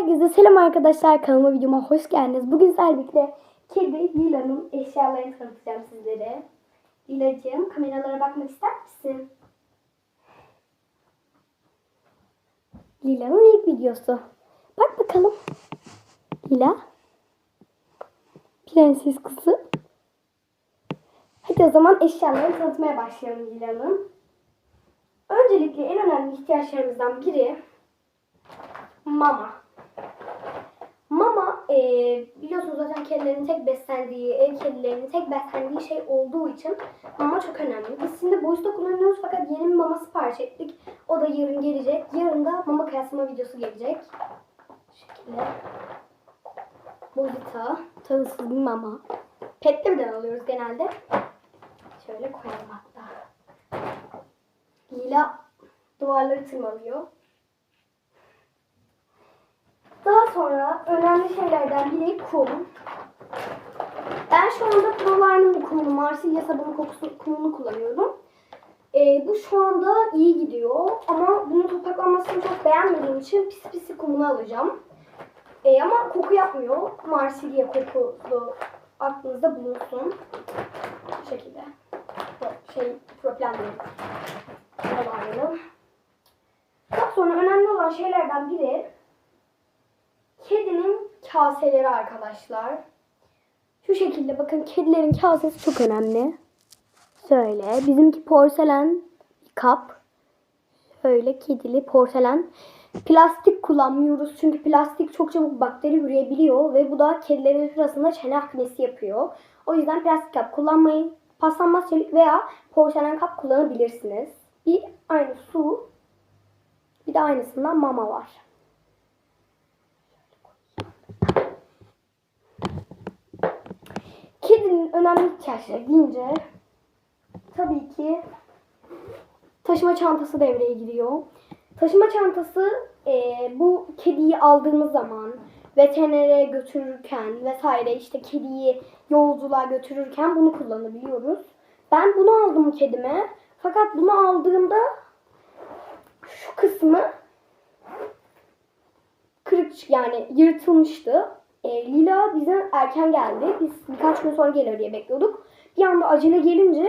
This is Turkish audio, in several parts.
Herkese selam arkadaşlar. Kanalıma videoma hoş geldiniz. Bugün sizlerle kedi Lila'nın eşyalarını tanıtacağım sizlere. Lila'cığım kameralara bakmak ister misin? Lila'nın ilk videosu. Bak bakalım. Lila. Prenses kızı. Hadi o zaman eşyalarını tanıtmaya başlayalım Lila'nın. Öncelikle en önemli ihtiyaçlarımızdan biri mama. E, biliyorsunuz zaten kedilerin tek beslendiği, ev kedilerinin tek beslendiği şey olduğu için mama çok önemli. Biz şimdi boşta kullanıyoruz fakat yeni bir mama sipariş ettik. O da yarın gelecek. Yarın da mama kıyaslama videosu gelecek. Bu şekilde. Bozita, tavısız bir mama. Petlerden alıyoruz genelde. Şöyle koyalım hatta. Lila duvarları tırmalıyor. Daha sonra önemli şeylerden biri kum. Ben şu anda Provar'ın kumunu, Marsilya sabunu kokusu kumunu kullanıyorum. Ee, bu şu anda iyi gidiyor ama bunun topaklanmasını çok beğenmediğim için pis pisi kumunu alacağım. Ee, ama koku yapmıyor. Marsilya kokusu aklınızda bulunsun. Bu şekilde. Şey, problem değil. Daha sonra önemli olan şeylerden biri kaseleri arkadaşlar. Şu şekilde bakın kedilerin kasesi çok önemli. Şöyle bizimki porselen kap. Şöyle kedili porselen. Plastik kullanmıyoruz çünkü plastik çok çabuk bakteri üreyebiliyor ve bu da kedilerin sırasında çene aknesi yapıyor. O yüzden plastik kap kullanmayın. Paslanmaz çelik veya porselen kap kullanabilirsiniz. Bir aynı su, bir de aynısından mama var. Kedinin önemli ihtiyaçları deyince tabii ki taşıma çantası devreye giriyor. Taşıma çantası e, bu kediyi aldığımız zaman veterinere götürürken vesaire işte kediyi yolculuğa götürürken bunu kullanabiliyoruz. Ben bunu aldım kedime. Fakat bunu aldığımda şu kısmı kırık yani yırtılmıştı. E, Lila bize erken geldi. Biz birkaç gün sonra gelir diye bekliyorduk. Bir anda acele gelince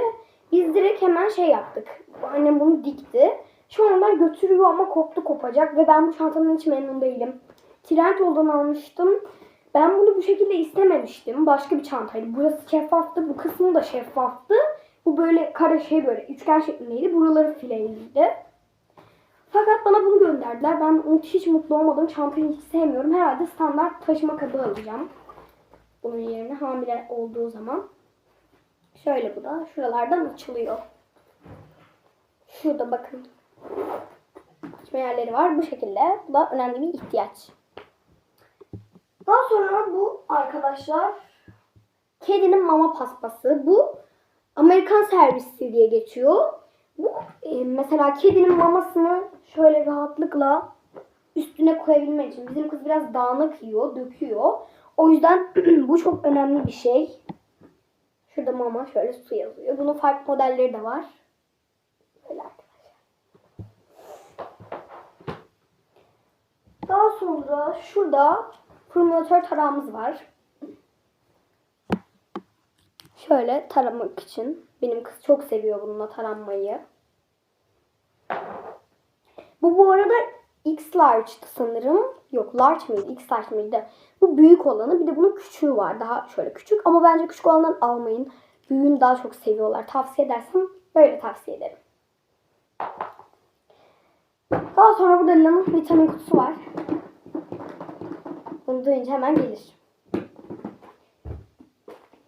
biz direkt hemen şey yaptık. Annem bunu dikti. Şu anda götürüyor ama koptu kopacak ve ben bu çantanın hiç memnun değilim. Trendyol'dan almıştım. Ben bunu bu şekilde istememiştim. Başka bir çantaydı. Burası şeffaftı. Bu kısmı da şeffaftı. Bu böyle kare şey böyle üçgen şeklindeydi. Buraları fileliydi. Fakat bana bunu gönderdiler. Ben hiç mutlu olmadım. Çantayı hiç sevmiyorum. Herhalde standart taşıma kabı alacağım. Bunun yerine hamile olduğu zaman. Şöyle bu da. Şuralardan açılıyor. Şurada bakın. Açma yerleri var. Bu şekilde. Bu da önemli bir ihtiyaç. Daha sonra bu arkadaşlar kedinin mama paspası. Bu Amerikan servisi diye geçiyor. E, mesela kedinin mamasını şöyle rahatlıkla üstüne koyabilmek için. Bizim kız biraz dağınık yiyor, döküyor. O yüzden bu çok önemli bir şey. Şurada mama şöyle su yazıyor. Bunun farklı modelleri de var. Böyle. Daha sonra şurada formülatör tarağımız var. Şöyle taramak için. Benim kız çok seviyor bununla taranmayı. Bu bu arada X large'tı sanırım. Yok large mıydı? X large mıydı? Bu büyük olanı. Bir de bunun küçüğü var. Daha şöyle küçük. Ama bence küçük olandan almayın. Büyüğünü daha çok seviyorlar. Tavsiye edersem böyle tavsiye ederim. Daha sonra burada Lila'nın vitamin kutusu var. Bunu duyunca hemen gelir.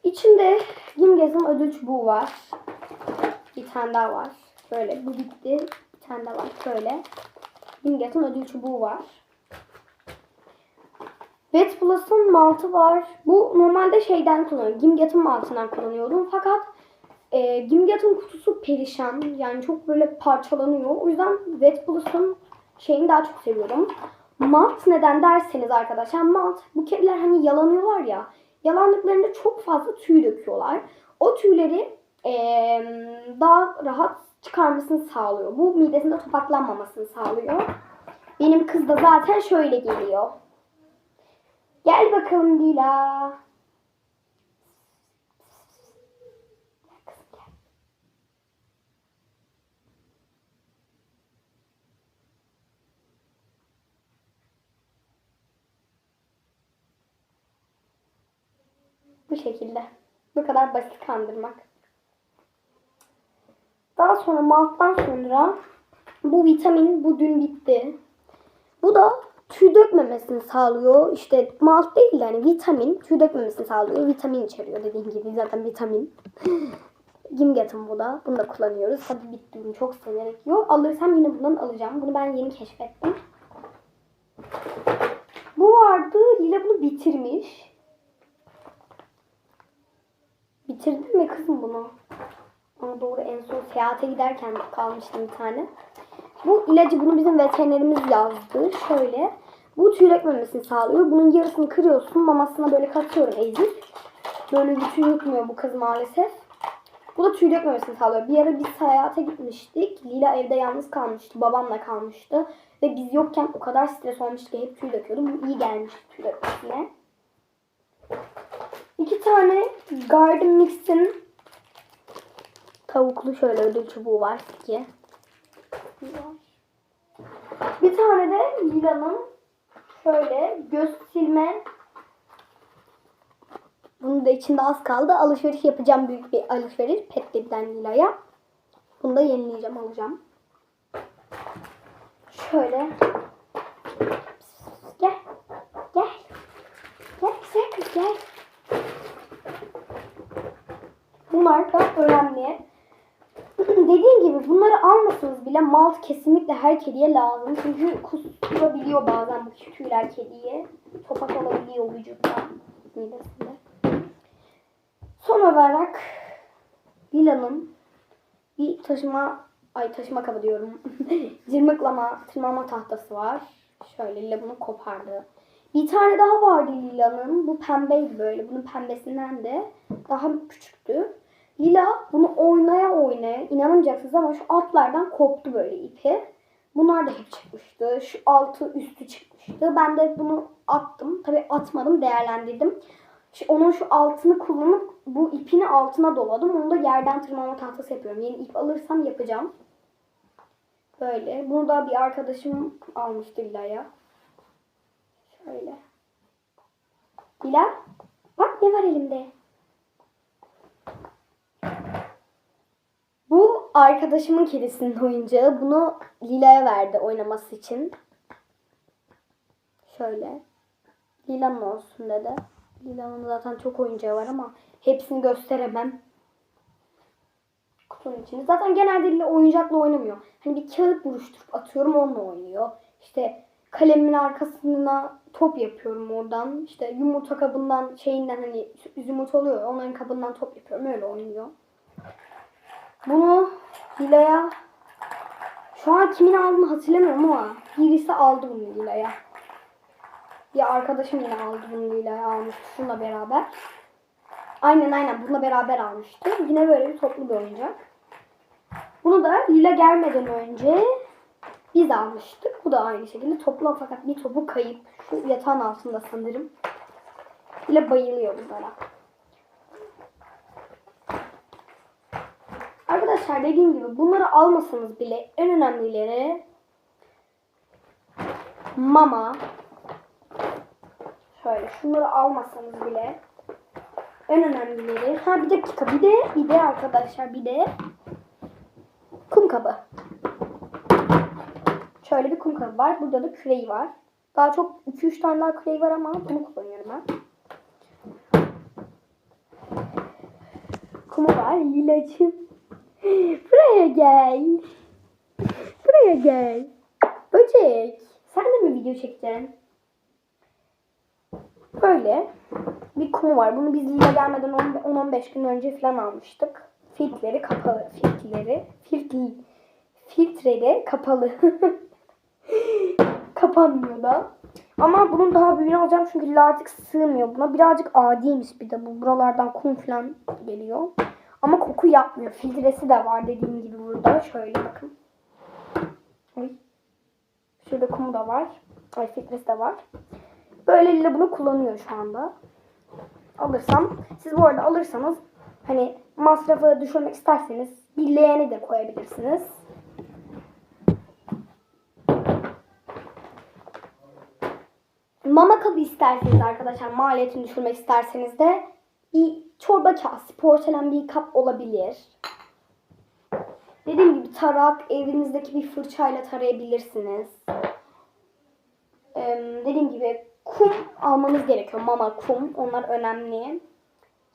İçinde Gimgaz'ın ödül çubuğu var. Bir tane daha var. Böyle bu bitti. Bir tane daha var. Böyle. Gimgaz'ın ödül çubuğu var. Vet Plus'ın maltı var. Bu normalde şeyden kullanıyorum. Gimgat'ın maltından kullanıyordum. Fakat e, Gimgat'ın kutusu perişan. Yani çok böyle parçalanıyor. O yüzden Vet Plus'ın şeyini daha çok seviyorum. Malt neden derseniz arkadaşlar malt bu kediler hani yalanıyorlar ya yalandıklarında çok fazla tüy döküyorlar. O tüyleri eee, daha rahat çıkarmasını sağlıyor. Bu midesinde topaklanmamasını sağlıyor. Benim kız da zaten şöyle geliyor. Gel bakalım gel. Bu şekilde. Bu kadar basit kandırmak. Daha sonra malttan sonra bu vitamin bu dün bitti. Bu da tüy dökmemesini sağlıyor. İşte malt değil de hani vitamin tüy dökmemesini sağlıyor. Vitamin içeriyor dediğim gibi zaten vitamin. Gimgat'ın bu da. Bunu da kullanıyoruz. Tabii bitti bunu çok severek yiyor. Alırsam yine bundan alacağım. Bunu ben yeni keşfettim. Bu vardı. Lila bunu bitirmiş. Bitirdin mi kızım bunu? Ona doğru en son seyahate giderken kalmıştım bir tane. Bu ilacı bunu bizim veterinerimiz yazdı. Şöyle. Bu tüy dökmemesini sağlıyor. Bunun yarısını kırıyorsun. Mamasına böyle katıyorum ezip. Böyle bir tüy yutmuyor bu kız maalesef. Bu da tüy dökmemesini sağlıyor. Bir ara biz seyahate gitmiştik. Lila evde yalnız kalmıştı. Babamla kalmıştı. Ve biz yokken o kadar stres olmuştu ki hep tüy döküyordu. Bu iyi gelmişti tüy dökmesine. İki tane Garden Mix'in tavuklu şöyle ödül çubuğu var ki. Bir tane de Lila'nın şöyle göz silme bunun da içinde az kaldı. Alışveriş yapacağım büyük bir alışveriş. Pet Lab'den Lila'ya. Bunu da yenileyeceğim alacağım. Şöyle. Gel. Gel. Gel güzel kız gel. Bunlar da önemli. Dediğim gibi bunları almasanız bile malt kesinlikle her kediye lazım. Çünkü kusturabiliyor bazen bu tüyler kediye. Topak olabiliyor vücutta. Midesinde. Son olarak Lila'nın bir taşıma ay taşıma kabı diyorum. Cırmıklama, tırmanma tahtası var. Şöyle Lila bunu kopardı. Bir tane daha vardı Lila'nın. Bu pembeydi böyle. Bunun pembesinden de daha küçüktü. Lila bunu oynaya oynaya inanamayacaksınız ama şu altlardan koptu böyle ipi. Bunlar da hep çıkmıştı. Şu altı üstü çıkmıştı. Ben de bunu attım. Tabi atmadım değerlendirdim. Şu- Onun şu altını kullanıp bu ipini altına doladım. Onu da yerden tırmanma tahtası yapıyorum. Yeni ip alırsam yapacağım. Böyle. Bunu da bir arkadaşım almıştı Lila'ya. Şöyle. Lila. Bak ne var elimde. Bu arkadaşımın kedisinin oyuncağı. Bunu Lila'ya verdi oynaması için. Şöyle. Lila'nın olsun dedi. Lila'nın zaten çok oyuncağı var ama hepsini gösteremem. Kutunun içinde. Zaten genelde Lila oyuncakla oynamıyor. Hani bir kağıt buruşturup atıyorum onunla oynuyor. İşte kalemin arkasına top yapıyorum oradan. İşte yumurta kabından şeyinden hani yumurta oluyor. Onların kabından top yapıyorum. Öyle oynuyor. Bunu Hila'ya şu an kimin aldığını hatırlamıyorum ama birisi aldı bunu Hila'ya. Bir arkadaşım yine aldı bunu Hila'ya almıştı şununla beraber. Aynen aynen bununla beraber almıştı. Yine böyle bir toplu bir oyuncak. Bunu da Lila gelmeden önce biz almıştık. Bu da aynı şekilde toplu fakat bir topu kayıp. Şu yatağın altında sanırım. Lila bayılıyor bunlara. Arkadaşlar dediğim gibi bunları almasanız bile en önemlileri mama şöyle şunları almasanız bile en önemlileri ha bir dakika bir de bir de arkadaşlar bir de kum kabı. Şöyle bir kum kabı var. Burada da küreği var. Daha çok 2-3 tane daha küreği var ama bunu kullanıyorum ben. Kumu var. Lilacığım. Buraya gel. Buraya gel. Böcek. Sen de mi video çekeceksin? Böyle bir kumu var. Bunu biz Lila gelmeden 10-15 gün önce falan almıştık. Filtreleri kapalı. Filtreleri. Filtre, filtreli kapalı. Kapanmıyor da. Ama bunun daha büyüğünü alacağım çünkü artık sığmıyor buna. Birazcık adiymiş bir de bu. Buralardan kum falan geliyor. Ama koku yapmıyor. Filtresi de var dediğim gibi burada. Şöyle bakın. Ay. Şurada kumu da var. Ay filtresi de var. Böyle Lila bunu kullanıyor şu anda. Alırsam, siz bu arada alırsanız hani masrafı düşürmek isterseniz bir leğeni de koyabilirsiniz. Mama kabı isterseniz arkadaşlar maliyetini düşürmek isterseniz de bir çorba kasesi, porselen bir kap olabilir. Dediğim gibi tarak evinizdeki bir fırçayla tarayabilirsiniz. Ee, dediğim gibi kum almanız gerekiyor. Mama, kum onlar önemli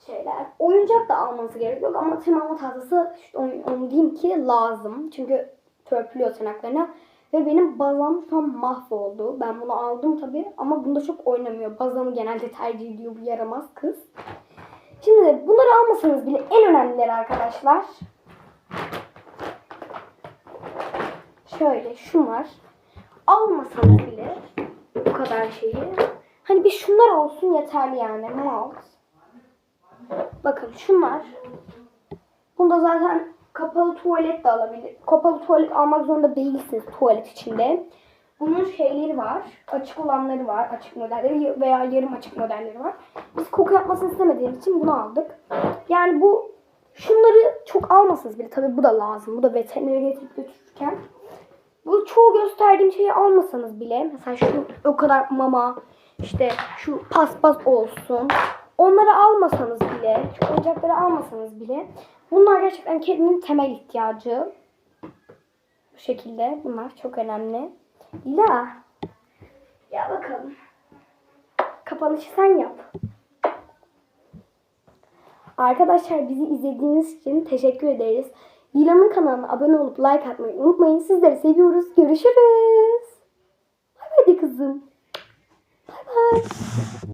şeyler. Oyuncak da almanız gerekiyor ama tırmanma tahtası işte onu, onu diyeyim ki lazım. Çünkü törpülüyor tırnaklarına. Ve benim bazam şu mahvoldu. Ben bunu aldım tabi ama bunda çok oynamıyor. Bazamı genelde tercih ediyor bu yaramaz kız. Şimdi de bunları almasanız bile en önemlileri arkadaşlar. Şöyle şunlar. Almasanız bile bu kadar şeyi. Hani bir şunlar olsun yeterli yani. Mouse. Bakın şunlar. Bunda zaten kapalı tuvalet de alabilir. Kapalı tuvalet almak zorunda değilsiniz tuvalet içinde. Bunun şeyleri var. Açık olanları var. Açık modelleri veya yarım açık modelleri var. Biz koku yapmasını istemediğimiz için bunu aldık. Yani bu şunları çok almasınız bile. Tabii bu da lazım. Bu da veterinere getirip götürürken. Bu çoğu gösterdiğim şeyi almasanız bile. Mesela şu o kadar mama, işte şu paspas olsun. Onları almasanız bile, şu oyuncakları almasanız bile bunlar gerçekten kedinin temel ihtiyacı. Bu şekilde bunlar çok önemli. Lila. Ya bakalım. Kapanışı sen yap. Arkadaşlar bizi izlediğiniz için teşekkür ederiz. Lila'nın kanalına abone olup like atmayı unutmayın. Sizleri seviyoruz. Görüşürüz. Bay bay de kızım. Bay bay.